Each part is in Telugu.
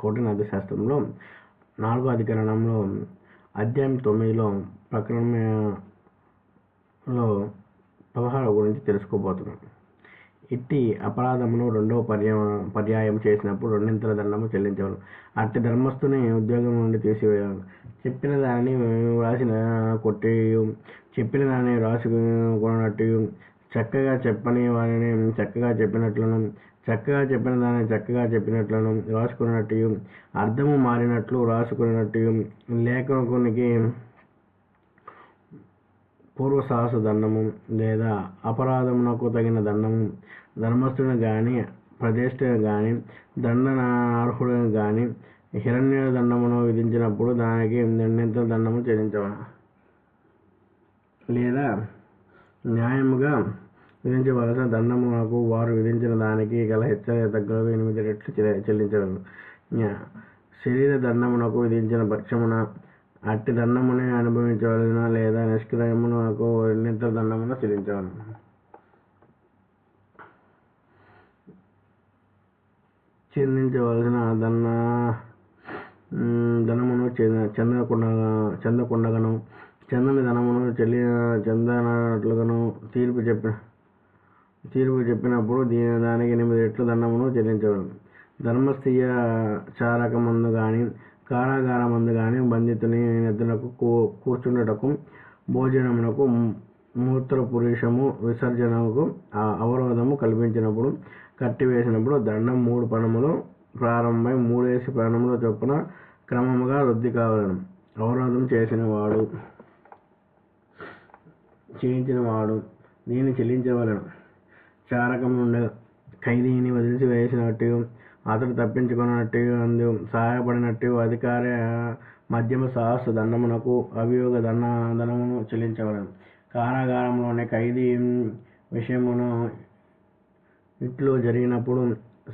కోటిన అర్థశాస్త్రంలో శాస్త్రంలో నాలుగో అధికరణంలో అధ్యాయం తొమ్మిదిలో ప్రకరణలో పదహార గురించి తెలుసుకోబోతున్నాం. ఇట్టి అపరాధమును రెండవ పర్యా పర్యాయం చేసినప్పుడు రెండింతల దండము చెల్లించవలను. అట్టి ధర్మస్థుని ఉద్యోగం నుండి తీసివేయాలి చెప్పిన దానిని వ్రాసిన కొట్టి చెప్పిన దానిని రాసుకున్నట్టు చక్కగా చెప్పని వారిని చక్కగా చెప్పినట్లను చక్కగా చెప్పిన దాన్ని చక్కగా చెప్పినట్లను రాసుకున్నట్టు అర్థము మారినట్లు రాసుకున్నట్టు లేఖకునికి పూర్వసాహస దండము లేదా అపరాధమునకు తగిన దండము ధర్మస్థుని కానీ ప్రదేశుని కానీ దండన అర్హుడు కానీ హిరణ్య దండమును విధించినప్పుడు దానికి నిర్ణీత దండము చెల్లించవలను లేదా న్యాయముగా విధించవలసిన దండమునకు వారు విధించిన దానికి గల హెచ్చరిక తగ్గులకు ఎనిమిది రెట్లు చెల్లి- శరీర దండమునకు విధించిన పక్షమున అట్టి దండమునే అనుభవించవలసిన లేదా నిష్క్రయమునకు రెండింతల దండమున చెల్లించవలను? చెల్లించవలసిన దన్న ధనమును చెందకుండా చెందకుండగను చెందని ధనమును చెల్లి చెందనట్లుగాను తీర్పు చెప్పి తీర్పు చెప్పినప్పుడు దీని దానికి ఎనిమిది రెట్ల దండమును చెల్లించవలను ధర్మస్థీయ చారకమందు కానీ కారాగారమందు కానీ బంధితుని నిద్రకు కూ- భోజనమునకు మూత్ర పురుషము విసర్జనకు అవరోధము కల్పించినప్పుడు కట్టివేసినప్పుడు దండం మూడు పణములు ప్రారంభమై మూడేసి పణముల చొప్పున క్రమముగా వృద్ధి కావలను. అవరోధం చేసిన వాడు చేయించిన వాడు దీన్ని చెల్లించవలను. చారకం నుండి ఖైదీని వదిలిసి వేసినట్టు అతడు తప్పించుకున్నట్టు అందు సహాయపడినట్టు అధికార మధ్యమ సాహస దండమునకు అభియోగ దండ ధనమును చెల్లించవలను. కారాగారంలోని ఖైదీ విషయమును ఇట్లు జరిగినప్పుడు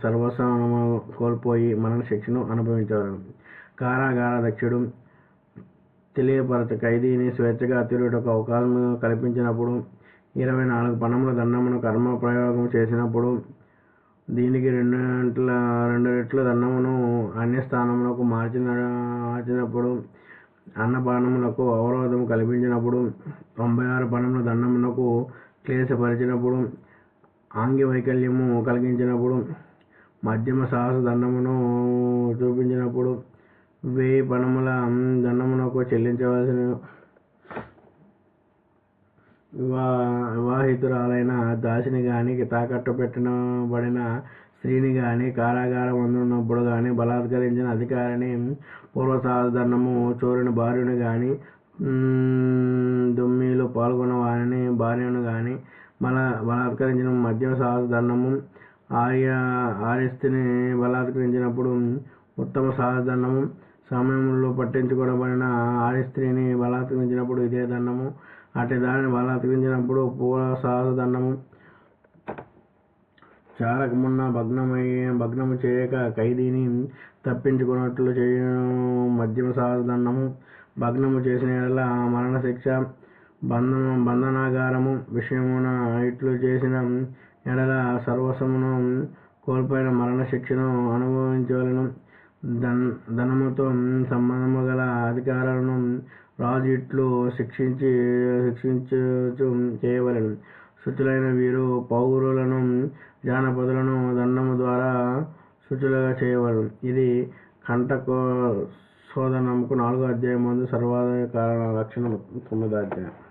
సర్వస్వము కోల్పోయి మరణ శిక్షను అనుభవించవలను. కారాగార దక్షుడు తెలియపరచ ఖైదీని స్వేచ్ఛగా తిరుగుటకు అవకాశం కల్పించినప్పుడు ఇరవై నాలుగు పణముల దండమును కర్మ ప్రయోగం చేసినప్పుడు దీనికి రెండు రెండు రెట్ల దండమును అన్యస్థానములకు మార్చిన మార్చినప్పుడు అన్నపానములకు అవరోధం కల్పించినప్పుడు తొంభై ఆరు పణముల దండమునకు క్లేశపరిచినప్పుడు ఆంగి వైకల్యము కలిగించినప్పుడు మధ్యమ సాహస దండమును చూపించినప్పుడు వెయ్యి పణముల దండమునకు చెల్లించవలసిన వివాహితురాలైన దాసిని గాని తాకట్టు పెట్టబడిన స్త్రీని గాని కారాగారం అందున్నప్పుడు గాని బలాత్కరించిన అధికారిని పూర్వసాధనము దండము చోరుని భార్యను గాని దుమ్మీలు పాల్గొన్న వారిని భార్యను గాని బల బలాత్కరించిన మద్యం సాధనము ఆర్య ఆర్యస్థిని బలాత్కరించినప్పుడు ఉత్తమ సాధనము సమయంలో పట్టించుకోబడిన ఆర్య స్త్రీని బలాత్కరించినప్పుడు ఇదే దండము అటు దానిని బలాత్కరించినప్పుడు పూర్వ పూల దండము చారకమున్న భగ్నమై భగ్నము చేయక ఖైదీని తప్పించుకున్నట్లు చేయ మధ్యమ సాహస దండము భగ్నము చేసిన ఎడల ఆ మరణశిక్ష బంధన బంధనాగారము విషయమున ఇట్లు చేసిన ఎడల సర్వస్వమును కోల్పోయిన మరణశిక్షను అనుభవించవలను. ధన్ ధనముతో సంబంధము గల అధికారాలను రాజు శిక్షించి శిక్షించు చేయవలెను శుచులైన వీరు పౌరులను జానపదులను దండము ద్వారా శుచులుగా చేయవలెను. ఇది కంటకో శోధనముకు నాలుగో అధ్యాయం ముందు సర్వాధికార లక్షణం తొమ్మిదో అధ్యాయం.